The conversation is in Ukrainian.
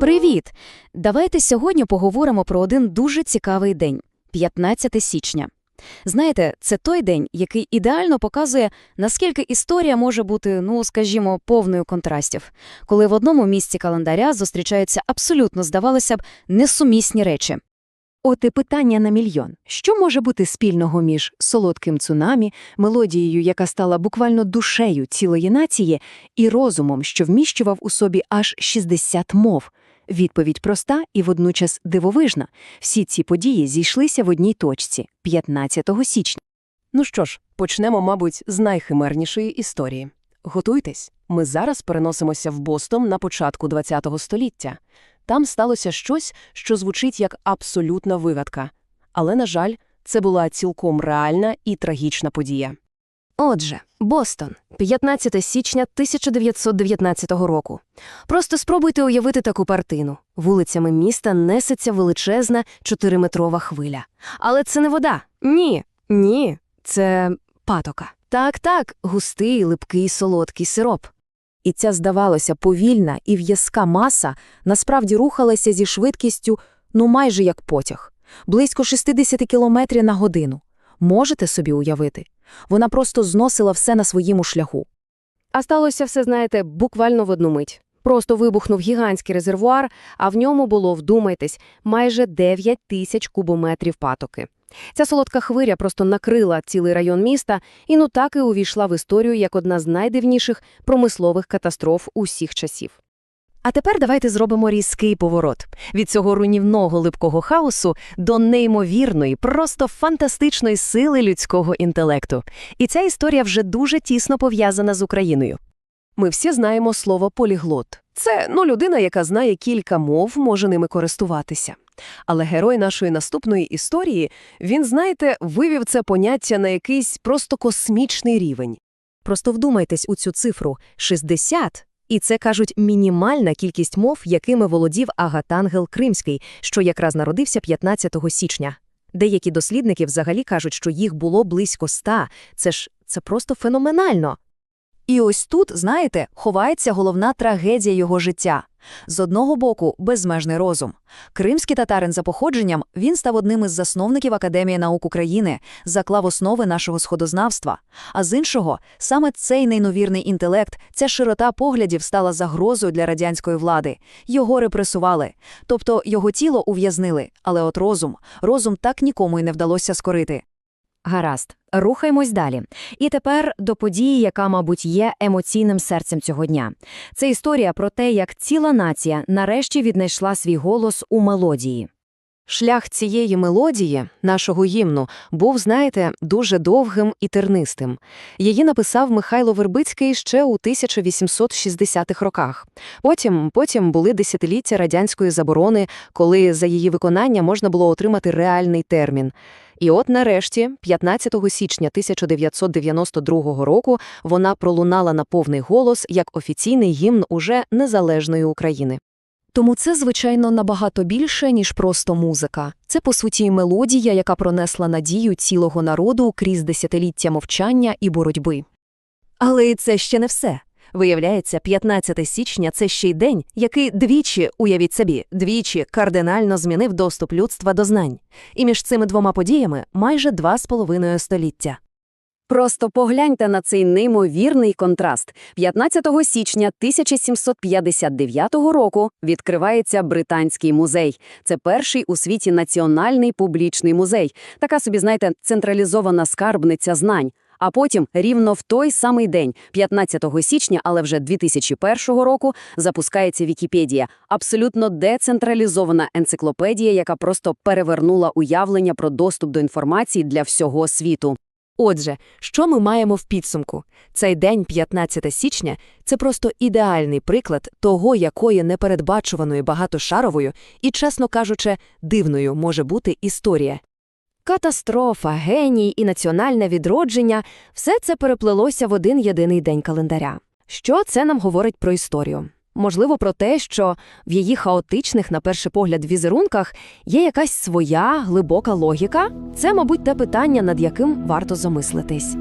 Привіт! Давайте сьогодні поговоримо про один дуже цікавий день 15 січня. Знаєте, це той день, який ідеально показує, наскільки історія може бути, ну скажімо, повною контрастів, коли в одному місці календаря зустрічаються абсолютно, здавалося б, несумісні речі. От і питання на мільйон. Що може бути спільного між солодким цунамі, мелодією, яка стала буквально душею цілої нації, і розумом, що вміщував у собі аж 60 мов? Відповідь проста і водночас дивовижна. Всі ці події зійшлися в одній точці – 15 січня. Ну що ж, почнемо, мабуть, з найхимернішої історії. Готуйтесь, ми зараз переносимося в Бостон на початку ХХ століття. Там сталося щось, що звучить як абсолютна вигадка. Але, на жаль, це була цілком реальна і трагічна подія. Отже, Бостон, 15 січня 1919 року. Просто спробуйте уявити таку картину. Вулицями міста несеться величезна чотириметрова хвиля. Але це не вода. Ні, ні, це патока. Так-так, густий, липкий, солодкий сироп. І ця, здавалося, повільна і в'язка маса насправді рухалася зі швидкістю, ну майже як потяг, близько 60 кілометрів на годину. Можете собі уявити? Вона просто зносила все на своєму шляху. А сталося все, знаєте, буквально в одну мить. Просто вибухнув гігантський резервуар, а в ньому було, вдумайтесь, майже 9 тисяч кубометрів патоки. Ця солодка хвиря просто накрила цілий район міста і ну так і увійшла в історію як одна з найдивніших промислових катастроф усіх часів. А тепер давайте зробимо різкий поворот від цього руйнівного липкого хаосу до неймовірної, просто фантастичної сили людського інтелекту. І ця історія вже дуже тісно пов'язана з Україною. Ми всі знаємо слово поліглот. Це ну, людина, яка знає кілька мов, може ними користуватися. Але герой нашої наступної історії, він, знаєте, вивів це поняття на якийсь просто космічний рівень. Просто вдумайтесь у цю цифру – 60 і це, кажуть, мінімальна кількість мов, якими володів Агатангел Кримський, що якраз народився 15 січня. Деякі дослідники взагалі кажуть, що їх було близько ста. Це ж це просто феноменально. І ось тут, знаєте, ховається головна трагедія його життя. З одного боку, безмежний розум. Кримський татарин за походженням, він став одним із засновників Академії наук України, заклав основи нашого сходознавства. А з іншого, саме цей неймовірний інтелект, ця широта поглядів стала загрозою для радянської влади. Його репресували. Тобто його тіло ув'язнили, але от розум, розум так нікому й не вдалося скорити. Гаразд, рухаємось далі. І тепер до події, яка, мабуть, є емоційним серцем цього дня. Це історія про те, як ціла нація нарешті віднайшла свій голос у мелодії. Шлях цієї мелодії, нашого гімну, був, знаєте, дуже довгим і тернистим. Її написав Михайло Вербицький ще у 1860-х роках. Потім, потім були десятиліття радянської заборони, коли за її виконання можна було отримати реальний термін. І от нарешті, 15 січня 1992 року, вона пролунала на повний голос як офіційний гімн уже незалежної України. Тому це, звичайно, набагато більше, ніж просто музика. Це, по суті, мелодія, яка пронесла надію цілого народу крізь десятиліття мовчання і боротьби. Але це ще не все. Виявляється, 15 січня це ще й день, який двічі, уявіть собі, двічі кардинально змінив доступ людства до знань. І між цими двома подіями майже два з половиною століття. Просто погляньте на цей неймовірний контраст. 15 січня 1759 року відкривається Британський музей. Це перший у світі національний публічний музей. Така собі, знаєте, централізована скарбниця знань. А потім, рівно в той самий день, 15 січня, але вже 2001 року, запускається Вікіпедія. Абсолютно децентралізована енциклопедія, яка просто перевернула уявлення про доступ до інформації для всього світу. Отже, що ми маємо в підсумку? Цей день, 15 січня, це просто ідеальний приклад того, якої непередбачуваної багатошаровою і, чесно кажучи, дивною може бути історія. Катастрофа, геній і національне відродження – все це переплелося в один єдиний день календаря. Що це нам говорить про історію? Можливо, про те, що в її хаотичних, на перший погляд, візерунках є якась своя глибока логіка? Це, мабуть, те питання, над яким варто замислитись.